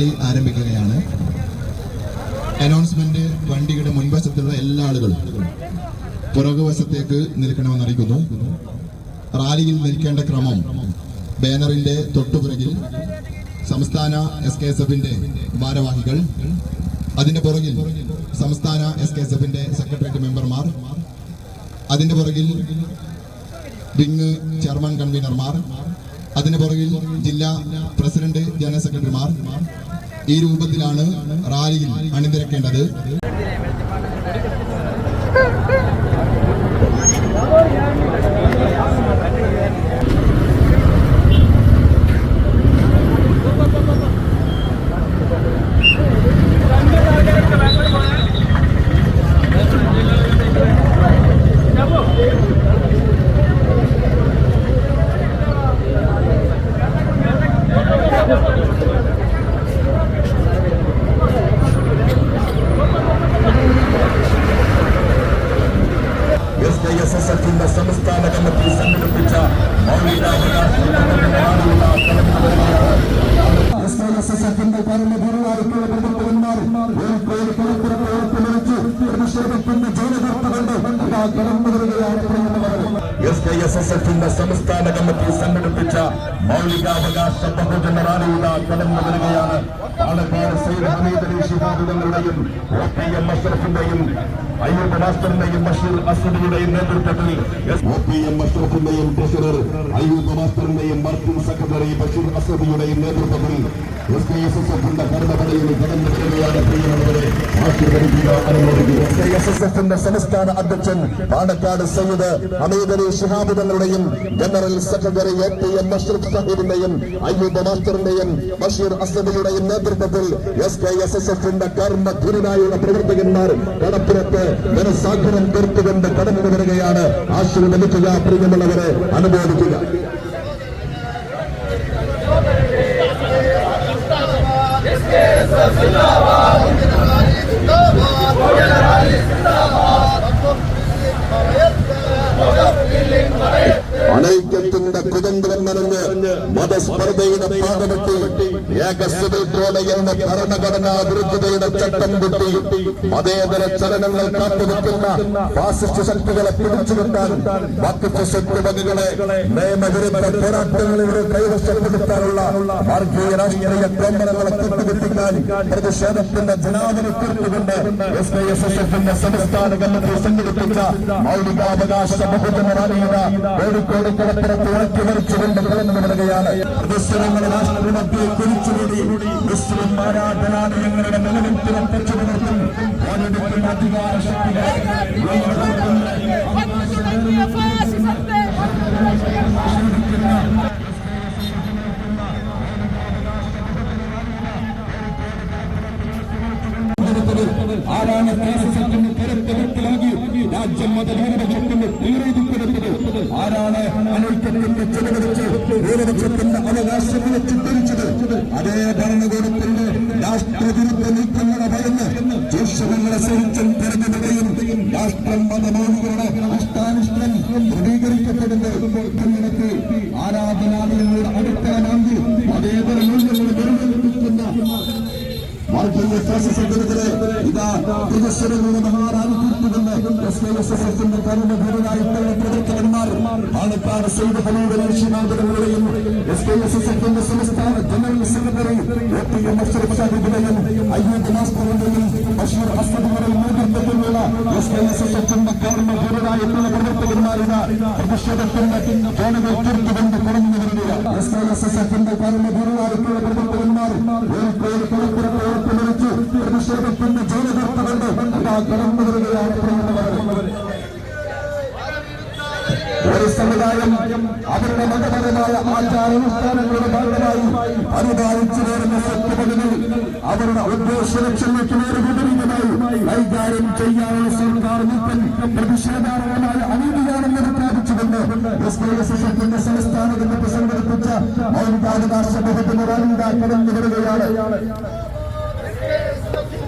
Rally ആരംഭിക്കുകയാണ്. Announcement വണ്ടിയുടെ മുൻവശത്തുള്ള എല്ലാ ആളുകളും പുറകുവശത്തേക്ക് നിൽക്കണമെന്ന് അറിയിക്കുന്നു. റാലിയിൽ നിൽക്കേണ്ട ക്രമം ബാനറിന്റെ തൊട്ടുപുറകിൽ സംസ്ഥാന എസ് കെ എസ് എഫിന്റെ ഭാരവാഹികൾ അതിന്റെ പുറകിൽ സംസ്ഥാന എസ് കെ എസ് എഫിന്റെ സെക്രട്ടേറിയറ്റ് മെമ്പർമാർ അതിന്റെ പുറകിൽ വിങ് ചെയർമാൻ കൺവീനർമാർ അതിന് പുറകിൽ ജില്ലാ പ്രസിഡന്റ് ജനറൽ സെക്രട്ടറിമാർ ഈ രൂപത്തിലാണ് റാലിയിൽ അണിനിരക്കേണ്ടത്. എസ് കെ എസ് എസ് എഫിന്റെ സംസ്ഥാന കമ്മിറ്റി സംഘടിപ്പിച്ച പരമഗുരുവായിട്ടുള്ള പ്രവർത്തകന്മാർ കോഴിക്കോട് കളപ്പുറത്ത് ഉറപ്പുവെച്ച് പ്രതിഷേധത്തിന്റെ ജോലികർത്തുകൊണ്ട് ഇതാ കടന്നു വരികയാണ് എസ് കെ എസ് എസ് എഫിന്റെ സംസ്ഥാന കമ്മിറ്റി സംഘടിപ്പിച്ച മൗലികാവകാശ ബഹുജന റാലിയുടെ കടന്നു വരികയാണ്. പാലക്കാട് സൈഡ് ഹമീദ് അലി ശിഹാബ് തങ്ങളുടെയും ഒ പി എം അഷ്റഫിന്റെയും അയ്യൂബ് മാസ്റ്ററിന്റെയും ബഷീർ അസദിയുടെയും നേതൃത്വത്തിൽ ഒ പി എം അഷ്റഫിന്റെയും ട്രഷറർ അയ്യൂബ് മാസ്റ്ററിന്റെയും വർക്കിംഗ് സെക്രട്ടറി ബഷീർ അസദിയുടെയും നേതൃത്വത്തിൽ എസ് കെ എസ് എസ് എഫിന്റെ ഭരണപടയിൽ കടന്നു വരികയാണ് പ്രിയമുള്ളവരെ. ആശീർവദിക്കുക അനുമോദിക്കുക എസ് കെ എസ് എസ് എഫിന്റെ സംസ്ഥാന അധ്യക്ഷൻ Panakkad Sayyid Ameedali Shihab തങ്ങളുടെയും general secretary A P M Ashraf സാഹിബിന്റെയും Ayyub മാസ്റ്ററിന്റെയും ബഷീർ അസദിയുടെയും നേതൃത്വത്തിൽ എസ് കെ എസ് എസ് എഫിന്റെ കർമ്മധുരനായുള്ള പ്രവർത്തകന്മാർ കടപ്പുറത്ത് ജനസാഗരം തീർത്തുകൊണ്ട് കടന്നു വരികയാണ്. ആശീർവദിക്കുക പ്രിയമുള്ളവരെ അനുബോധിക്കുക അനൈക്യത്തിന്റെ കുതന്ത്രം നിറഞ്ഞ് മതസ്പർദ്ധയുടെ പാതമെട്ടി ഏക സിവിൽ കോഡ് എന്ന ഭരണഘടനാ വിരുദ്ധതയുടെ ചട്ടം കുട്ടി മതേതര ചലനങ്ങൾ കാത്തുനിൽക്കുന്ന ഫാസിസ്റ്റ് ശക്തികളെ പിടിച്ചുകിട്ടാൻ വഖഫ് സ്വത്ത് വകകളെ നിയമവിരുദ്ധ പോരാട്ടങ്ങളിലൂടെ കൈവശപ്പെടുത്താനുള്ള മാർഗീയ രാഷ്ട്രീയ പ്രേമനങ്ങളെ കെട്ടുകെട്ടിക്കാൻ പ്രതിഷേധത്തിന്റെ ജനാവലി തീർത്തുകൊണ്ട് എസ് കെ എസ് എസ് എഫിന്റെ സംസ്ഥാന കമ്മിറ്റി സംഘടിപ്പിച്ച മൗലികാവകാശ ബഹുജന റാലിയുടെ കോഴിക്കോട് കടപ്പുറത്ത് ഉറക്കി വരച്ചുകൊണ്ട് കടന്നു വരികയാണ് പ്രതിഷേധങ്ങളെ രാഷ്ട്രീയത്തെ കുറിച്ചുകൂടി മുസ്ലിം ആരാധനാലയങ്ങളുടെ നിലനിൽപ്പിനെ പറ്റുപുലർത്തും ഓരോരുത്തരും അധികാര ശക്തികളെ ആരാണ് ദേശത്തിന്റെ വെട്ടിലാകി രാജ്യം മത ന്യൂനപക്ഷത്തിന്റെ തീരെടുപ്പെടുത്തത് ആരാണ് അനൈക്യത്തിന്റെ ചെലവഴിച്ച് ന്യൂനപക്ഷത്തിന്റെ അവകാശങ്ങളെ ചിത്രിച്ചത് അതേ ഭരണകൂടത്തിന്റെ രാഷ്ട്രവിരുദ്ധ നീക്കങ്ങളെ ഭയന്ന് ജ്യേഷ്ഠങ്ങളെ സഹിച്ചും തെരഞ്ഞെടുക്കുകയും രാഷ്ട്രം മതമോഹികളുടെ അഷ്ടാനുഷ്ഠൻ ധ്രുവീകരിക്കപ്പെടുമ്പോൾ ആരാധനാലയങ്ങളുടെ അടുത്ത അതേതര മൂല്യങ്ങൾ നിലനിൽക്കുന്ന വർഗീയ ഫാസിസത്തിനെതിരെ ഇതാ മഹാറാലി തീർത്തുകൊണ്ട് എസ് കെ എസ് എസ് പ്രവർത്തകന്മാർ സൈഡ് ഹമീദ് ശിനാദങ്ങളുടെയും എസ് സംസ്ഥാന general secretary A P M Ashraf സാഹിബിന്റെയും Ayyub മാസ്റ്ററിന്റെയും ബഷീർ അസദുകളുടെ നേതൃത്വത്തിലുള്ള എസ് കെ എസ് എസ് എഫിന്റെ കർമ്മഭൂരായിട്ടുള്ള പ്രവർത്തകന്മാരുടെ പ്രതിഷേധത്തിന്റെ കർമ്മഭൂരായിട്ടുള്ള പ്രവർത്തകന്മാർ കോഴിക്കോട് കടപ്പുറത്ത് ജോലികർത്തകളുടെ കടന്നു വരികയാണ് പ്രിയമുള്ളവരെ ഒരു സമുദായം അവരുടെ മതപരമായ ആചാരാനുഷ്ഠാനങ്ങളുടെ ഭാഗമായി അനുദാനിച്ചു വരുന്ന സത്യപതികൾ അവരുടെ ഉദ്ദേശ ലക്ഷ്യങ്ങൾക്ക് നേരെ വിപരീതമായി കൈകാര്യം ചെയ്യാനുള്ള സർക്കാർ നീക്കം പ്രതിഷേധാർഹമായ അനീതിയാണെന്ന് പ്രഖ്യാപിച്ചുകൊണ്ട് എസ് കെ എസ് എസ് എഫിന്റെ സംസ്ഥാന കമ്മിറ്റി സംഘടിപ്പിച്ച മൗലികാവകാശ റാലിയുടെ കടന്നു വരികയാണ്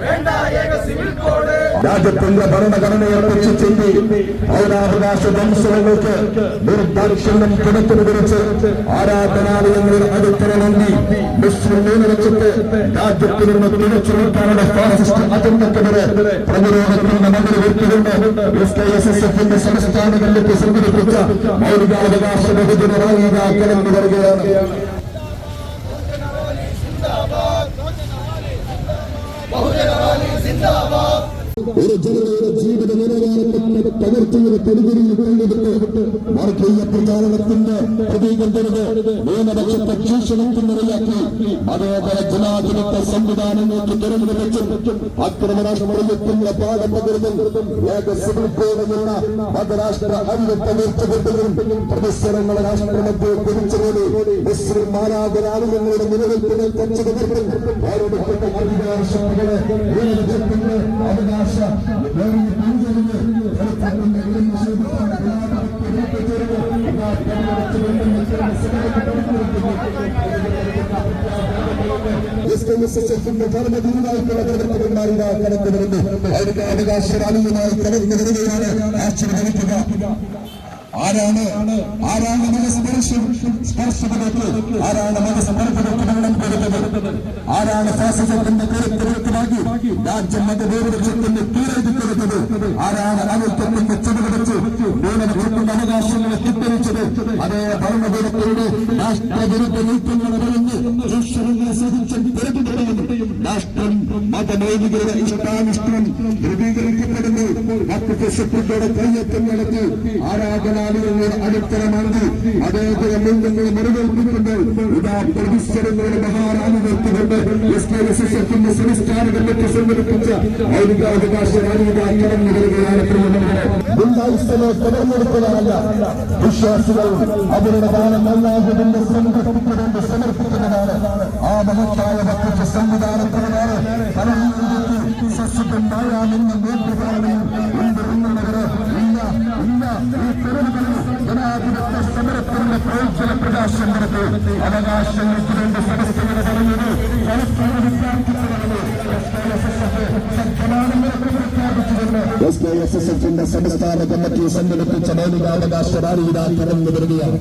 വേണ്ട ഏക സിവിൽ കോഡ് രാജ്യത്തിന്റെ ഭരണഘടനയെ രക്ഷിച്ചെത്തി പൗരാവകാശ വംശങ്ങൾക്ക് നിർദാക്ഷിണ്യം കിടത്തിന് കുറിച്ച് ആരാധനാലയങ്ങളിൽ അടുത്തറ നൽകി. മുസ്ലിം ന്യൂനപക്ഷത്തെ രാജ്യത്തിൽ നിന്ന് തിരിച്ചു നിർത്താനുള്ള ഫാസിസ്റ്റ് അജണ്ടക്കെതിരെ പ്രതിരോധത്തിന്റെ മന്ത്രി ഉയർത്തിക്കൊണ്ട് എസ് കെ എസ് എസ് എഫിന്റെ സംസ്ഥാനങ്ങളിലേക്ക് സംഘടിപ്പിച്ച മൗലികാവകാശ ബഹുജന റാലി കടന്നു വരികയാണ് ഒരു ജനതയുടെ ജീവിത നിലവാരത്തെ തകർച്ചയുടെ പെരുതിരിയിൽ കൊണ്ടുവിട്ട് വർഗീയ പ്രചാരണത്തിന്റെ പ്രതീകം തരുത് ന്യൂനപക്ഷത്തെ ചൂഷണത്തിനിടയാക്കി അതേപോലെ ജനാധിപത്യ സംവിധാനങ്ങൾക്ക് തുറന്നു വെച്ചും പാഠം പകരുന്നതും ഏക സിവിൽ കോഡെന്ന മതരാഷ്ട്ര അവിവത്തെ വീഴ്ചകൊണ്ടും പ്രതിസരങ്ങളെ രാഷ്ട്രമത്തെ കുറിച്ചുകൂടി മുസ്ലിം ആരാധനാലയങ്ങളുടെ നിലനിൽപ്പിനെ അധികാര ശക്തികളെ ന്യൂനപക്ഷത്തിന്റെ അവകാശ പ്രവർത്തകന്മാരിതാ കടന്നു വരുന്നു അവരുടെ അവകാശ റാലിയുമായി കടന്നു വരികയാണ് ആശീർവദിക്കുക ആരാണ്? ആരാണ് മനസ്പർശം സ്പർശകർക്ക് ആരാണ് മനസ്പർശകർക്ക് വെള്ളം കൊടുത്തത് ആരാണ് ഫാസിസത്തിന്റെ കരുത്തരക്കമാക്കി രാജ്യം മതഭൂരിപക്ഷത്തിന്റെ കീഴെഴുതി കൊടുത്തത്? ആരാണ് അനിത്യത്തിന്റെ ചുവടുവെച്ച് ന്യൂനപക്ഷത്തിന്റെ അവകാശങ്ങളെ തിരിച്ചത് അതേ ഭരണകൂടത്തിന്റെ രാഷ്ട്രവിരുദ്ധ നീക്കങ്ങളെ പറഞ്ഞ് ഈശ്വരങ്ങളെ സഹിച്ച് രാഷ്ട്രം മതനൈതികരുടെ ഇഷ്ടാനിഷ്ടം ധ്രുവീകരിക്കപ്പെടുന്നു. മക്കളുടെ കയ്യറ്റം നടത്തി ആരാധനാലയങ്ങളുടെ അടിത്തറമാണ്ടി അതേപോലെ മുൻപങ്ങൾ മറുകൽപ്പിക്കൊണ്ട് ഇതാ പ്രതിശ്വരങ്ങളുടെ വിശ്വാസികൾ അവരുടെ അല്ലാഹുവിന്റെ സമർപ്പിക്കുന്നതാണ് ആ മഹത്തായ ഭക്ത സംവിധാനത്തിനാണ് ഫലം നൽകി സസ്യത്തുണ്ടായാമെന്ന് ഇല്ല ഈ സമരത്തിന്റെ പ്രോത്സവ പ്രകാശം നടത്തി അവകാശങ്ങൾക്ക് വേണ്ടി സദസ്സുകൾ പറഞ്ഞത് സംസ്ഥാന കമ്മിറ്റി സംഘടിപ്പിച്ച മൗലികാവകാശ റാലി ഇതാ തുറന്നു വരികയാണ്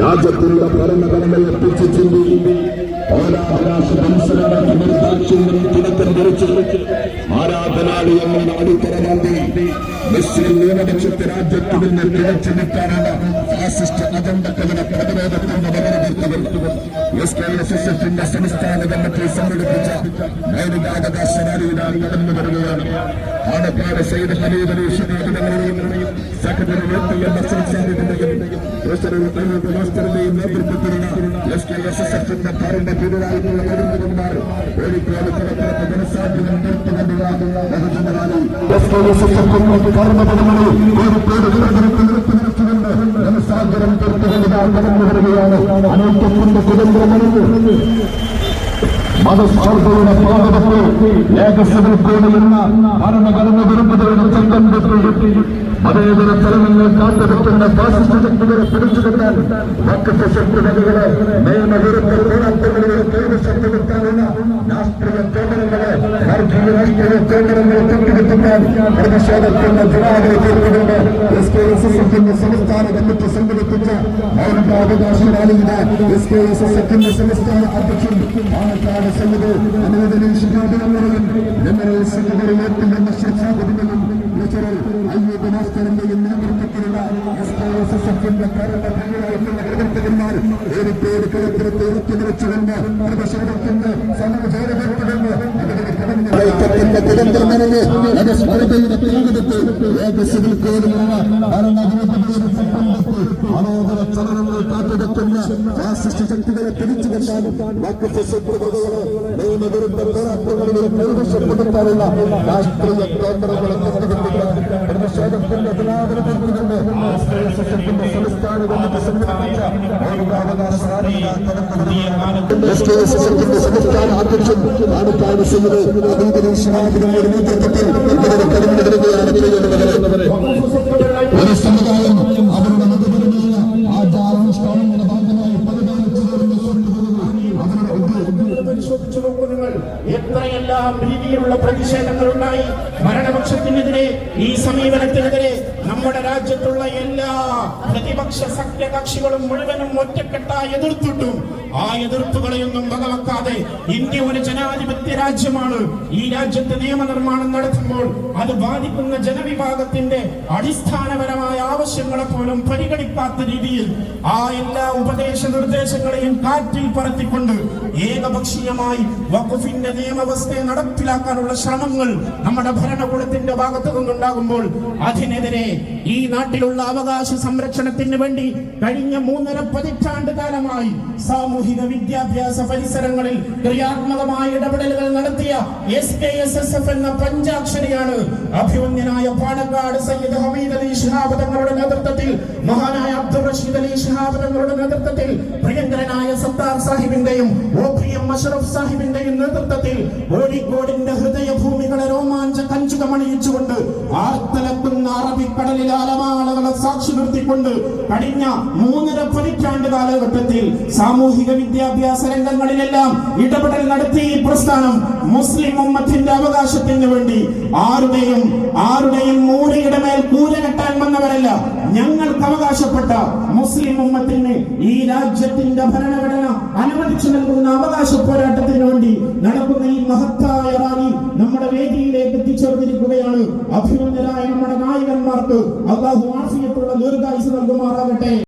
രാജ്യത്തിന്റെ ഭരണഘടനയെ പിച്ചു പൗരാവകാശ മത്സരങ്ങൾക്ക് നിർദാക്ഷ്യങ്ങളും തുടക്കം കുറിച്ച് ആരാധനാലയങ്ങളുടെ അടിത്തറ മാന്തി. മുസ്ലിം ന്യൂനപക്ഷത്തെ രാജ്യത്ത് നിന്ന് തിരിച്ചു നിൽക്കാനുള്ള ഫാസിസ്റ്റ് അജണ്ടക്കെതിരെ പ്രതിരോധത്തിന്റെ എസ് കെ എസ് എസ് എഫിന്റെ സംസ്ഥാന കമ്മിറ്റി സംഘടിപ്പിച്ച മൗലികാവകാശ റാലിയിലാണ് നടന്നു വരികയാണ് ആണപ്പാട് സൈഡ് ഹനീബലി ഷരീഫിനെയും സെക്രട്ടറി എം എസ് സാഹിബിന്റെയും മാസ്റ്ററിന്റെയും നേതൃത്വത്തിലുള്ള എസ് കെ എസ് എസ് എഫിന്റെ ഭരണ പിതായിട്ടുള്ള പ്രതിനിധിമാർ കോഴിക്കോട് പുറത്തിറത്ത ജനസാധ്യത നിർത്തുകൊണ്ടുള്ള ബഹുജന rally S K S S നിർത്തി നിർത്തിക്കൊണ്ട് ജനസാഗരം തീർത്തുകൊണ്ട് കടന്നു വരികയാണ് അനേകത്തിന്റെ കുടുംബമണിഞ്ഞു മതസ്പർദ്ധയുടെ പാതകത്തിൽ ഏകസവിൽ കൂടുമെന്ന ഭരണഘടന വിരുദ്ധതയുടെ വെട്ടി മതേതര ചലനങ്ങൾ കാത്തുവെക്കുന്ന ഫാസിസ്റ്റ് ശക്തികളെ പിടിച്ചുകെട്ടാൻ വക്കത്തെ ശക്തികളെ നിയമവിരുദ്ധ പോരാട്ടങ്ങളിലെ കൈവശം കൊടുക്കാനുള്ള രാഷ്ട്രീയ കേന്ദ്രങ്ങളെ വർഗീയ രാഷ്ട്രീയ കേന്ദ്രങ്ങളെ തട്ടിക്കെട്ടിക്കാൻ പ്രതിഷേധത്തിന്റെ ജനാഗ്രഹ തീർത്തുകൊണ്ട് എസ് കെ എസ് എസ് എഫിന്റെ സംസ്ഥാന കമ്മിറ്റി സംഘടിപ്പിച്ച മൗലികാവകാശ റാലിയുടെ എസ് കെ എസ് എസ് എഫിന്റെ സംസ്ഥാന അധ്യക്ഷൻ പാലക്കാട് സമിതി അനുവദനീയ ശിഖാദികളും ജനറൽ സെക്രട്ടറി ഏറ്റുമെന്ന ശിക്ഷാപതികളും ലെക്ചറർ അയ്യൂബ് മാസ്റ്ററിന്റെയും നേതൃത്വത്തിലുള്ള എസ് കെ എസ് എസ് എഫിന്റെ പ്രവർത്തകന്മാർ ഒരു പേര് കളത്തിലത്തെ ഇറക്കി നിറച്ചുകൊണ്ട് പ്രതിഷേധത്തിന്റെ സമരജോലികൾക്കുകൊണ്ട് ഐക്യത്തിന്റെ കുടന്തരമനഞ്ഞ് ജനസ്മൃതിയുടെ തിരഞ്ഞെടുപ്പ് ഏക സിവിൽ കോഡിലുള്ള ഭരണഘടന ചലനങ്ങൾ കാത്തെടുക്കുന്ന ഫാസിസ്റ്റ് ശക്തികളെ പിടിച്ചുകെട്ടാനും വക്കത്തെ ശത്രുതകളെ നിയമവിരുദ്ധ പോരാട്ടങ്ങളിലെ കൈവശപ്പെടുത്താനുള്ള രാഷ്ട്രീയ പ്രവർത്തനങ്ങളെ പ്രതിഷേധത്തിന്റെ നേതൃത്വത്തിൽ ഒരു സമുദായം അവരുടെ മതപരമായ ആചാരാനുഷ്ഠാനങ്ങളുടെ ഭാഗമായി അവരുടെ എത്രയെല്ലാം രീതിയിലുള്ള പ്രതിഷേധങ്ങൾ ഉണ്ടായി ഭരണപക്ഷത്തിനെതിരെ ഈ സമീപനത്തിനെതിരെ നമ്മുടെ രാജ്യത്തുള്ള എല്ലാ പ്രതിപക്ഷ സഖ്യകക്ഷികളും മുഴുവനും ഒറ്റക്കെട്ടായി എതിർത്തിട്ടും. ആ എതിർപ്പുകളെയൊന്നും വകവെക്കാതെ ഇന്ത്യ ഒരു ജനാധിപത്യ രാജ്യമാണ്. ഈ രാജ്യത്ത് നിയമനിർമ്മാണം നടത്തുമ്പോൾ അത് ബാധിക്കുന്ന ജനവിഭാഗത്തിന്റെ അടിസ്ഥാനപരമായ ആവശ്യങ്ങളെ പോലും പരിഗണിക്കാത്ത രീതിയിൽ ആ എല്ലാ ഉപദേശ നിർദ്ദേശങ്ങളെയും കാറ്റിൽ പറത്തിക്കൊണ്ട് ഏകപക്ഷീയമായി വകുഫിന്റെ നിയമവ്യവസ്ഥയെ നടപ്പിലാക്കാനുള്ള ശ്രമങ്ങൾ നമ്മുടെ ഭരണകൂടത്തിന്റെ ഭാഗത്തു നിന്നുണ്ടാകുമ്പോൾ അതിനെതിരെ ഈ നാട്ടിലുള്ള അവകാശ സംരക്ഷണത്തിന് വേണ്ടി കഴിഞ്ഞ മൂന്നര പതിറ്റാണ്ട് കാലമായി സാമൂഹിക വിദ്യാഭ്യാസ പരിസരങ്ങളിൽ ക്രിയാത്മകമായ ഇടപെടലുകൾ നടത്തിയ S K S S F എന്ന പഞ്ചാക്ഷരിയാണ് അഭിമന്യനായ പാണക്കാട് സയ്യിദ് ഹമീദ് അലി ഷിഹാബ് തങ്ങളുടെ നേതൃത്വത്തിൽ മഹാനായ അബ്ദുൾ റഷീദ് അലി ഷിഹാബ് തങ്ങളുടെ നേതൃത്വത്തിൽ പ്രിയങ്കരനായ സത്താർ സാഹിബിന്റെയും ഒ പി എം അഷറഫ് സാഹിബിന്റെയും നേതൃത്വത്തിൽ കോഴിക്കോടിന്റെ ഹൃദയഭൂമികളെ രോമാഞ്ച കഞ്ചുകമണിയിച്ചുകൊണ്ട് ആർത്തലക്കുന്ന അറബിക്കടലിലെ അലമാളകളെ സാക്ഷി നിർത്തിക്കൊണ്ട് കഴിഞ്ഞ മൂന്നര പതിറ്റാണ്ട് കാലഘട്ടത്തിൽ സാമൂഹിക വിദ്യാഭ്യാസ രംഗങ്ങളിലെല്ലാം ഇടപെടൽ നടത്തി ഈ പ്രസ്ഥാനം മുസ്ലിം ഉമ്മത്തിന്റെ അവകാശത്തിന് വേണ്ടി ആരുടെയും ആരുടെയും മൂലയുടെ മേൽ കൂര കെട്ടാൻ വന്നവരല്ല. ഞങ്ങൾക്ക് അവകാശപ്പെട്ട മുസ്ലിം ഉമ്മത്തിന് ഈ രാജ്യത്തിന്റെ ഭരണഘടന അനുവദിച്ചു നൽകുന്ന അവകാശ പോരാട്ടത്തിന് വേണ്ടി നടക്കുന്ന ഈ മഹത്തായ റാലി നമ്മുടെ വേദിയിലേക്ക് എത്തിച്ചേർന്നിരിക്കുകയാണ്. അഭിമന്യരായ നമ്മുടെ നായകന്മാർക്ക് അള്ളാഹു ആഫിയത്തുള്ള ദീർഘായുസ് നൽകുമാറാകട്ടെ.